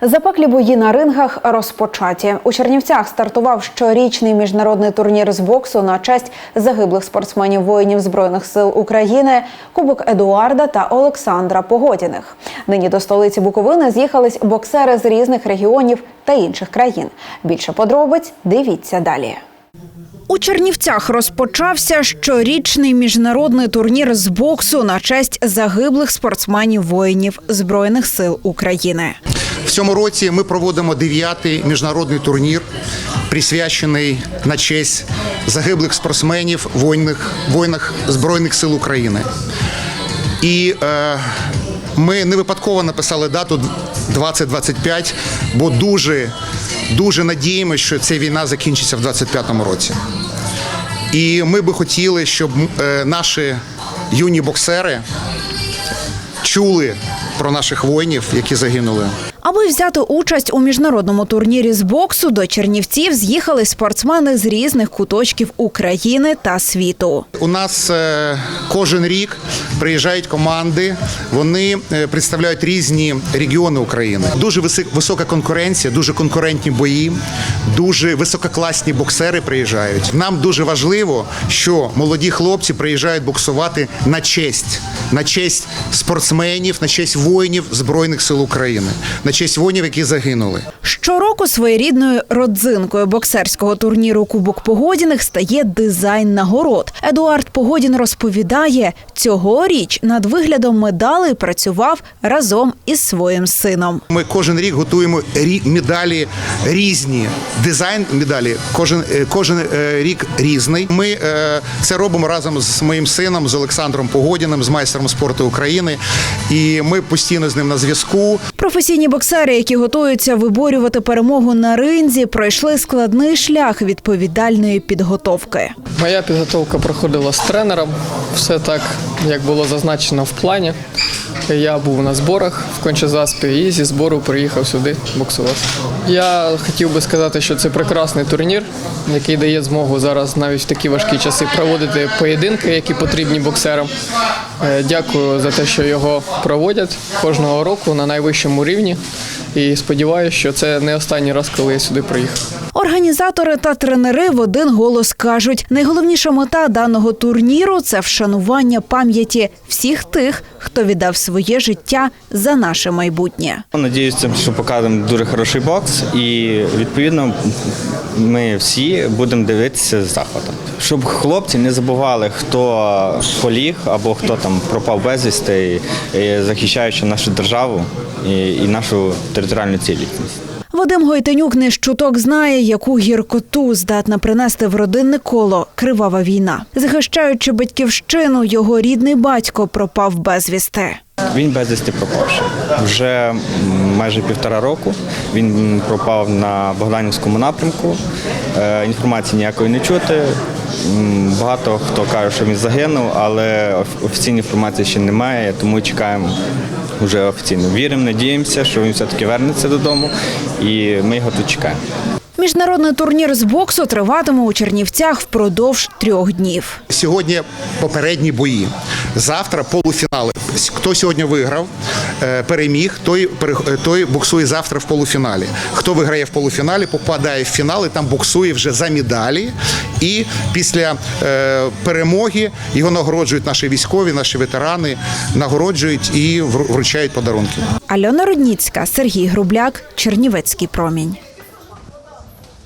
Запеклі бої на рингах розпочаті. У Чернівцях стартував щорічний міжнародний турнір з боксу на честь загиблих спортсменів воїнів збройних сил України, Кубок Едуарда та Олександра Погодіних. Нині до столиці Буковини з'їхались боксери з різних регіонів та інших країн. Більше подробиць дивіться далі. У Чернівцях розпочався щорічний міжнародний турнір з боксу на честь загиблих спортсменів воїнів збройних сил України. В цьому році ми проводимо дев'ятий міжнародний турнір, присвячений на честь загиблих спортсменів воїнних, воїнах Збройних сил України. І е, ми не випадково написали дату 2025, бо дуже, дуже надіємося, що ця війна закінчиться в 2025 році. І ми би хотіли, щоб е, наші юні боксери чули про наших воїнів, які загинули. Аби взяти участь у міжнародному турнірі з боксу до Чернівців з'їхали спортсмени з різних куточків України та світу. У нас е, кожен рік приїжджають команди, вони е, представляють різні регіони України. Дуже висока конкуренція, дуже конкурентні бої, дуже висококласні боксери приїжджають. Нам дуже важливо, що молоді хлопці приїжджають боксувати на честь, на честь спортсменів, на честь воїнів Збройних сил України, на честь воїнів, які загинули. Щороку своєрідною родзинкою боксерського турніру Кубок Погодіних стає дизайн нагород. Едуард Погодін розповідає, цьогоріч над виглядом медалей працював разом із своїм сином. Ми кожен рік готуємо медалі різні. Дизайн медалі кожен, е, кожен е, рік різний. Ми е, це робимо разом з моїм сином, з Олександром Погодіним, з майстром спорту України. І ми постійно з ним на зв'язку. Професійні боксери, які готуються виборювати перемогу на ринзі, пройшли складний шлях відповідальної підготовки. Моя підготовка проходила з тренером. Все так, як було зазначено в плані. Я був на зборах в Кончезаспі і зі збору приїхав сюди боксувати. Я хотів би сказати, що це прекрасний турнір, який дає змогу зараз навіть в такі важкі часи проводити поєдинки, які потрібні боксерам. Е, Дякую за те, що його проводять кожного року на найвищому рівні. І сподіваюся, що це не останній раз, коли я сюди приїхав. Організатори та тренери в один голос кажуть: найголовніша мета даного турніру це вшанування пам'яті всіх тих, хто віддав своє життя за наше майбутнє. Надіюся, що покажемо дуже хороший бокс, і відповідно ми всі будемо дивитися з заходу. Щоб хлопці не забували, хто поліг або хто там пропав безвісти, захищаючи нашу державу і нашу територіальну цілісність. Вадим Гойтенюк не щуток знає, яку гіркоту здатна принести в родинне коло кривава війна. Захищаючи батьківщину, його рідний батько пропав безвісти. Він безвісти пропавши. Вже майже півтора року він пропав на Богданівському напрямку. Е, Інформації ніякої не чути. Багато хто каже, що він загинув, але офіційної інформації ще немає, тому чекаємо вже офіційно. Віримо, надіємося, що він все-таки вернеться додому, і ми його тут чекаємо. Міжнародний турнір з боксу триватиме у Чернівцях впродовж трьох днів. Сьогодні попередні бої. Завтра полуфінали. Хто сьогодні виграв, е, переміг, той, е, той боксує завтра в полуфіналі. Хто виграє в полуфіналі, попадає в фінал і там боксує вже за медалі. І після е, перемоги його нагороджують наші військові, наші ветерани, нагороджують і вру- вручають подарунки. Альона Рудніцька, Сергій Грубляк, Чернівецький промінь.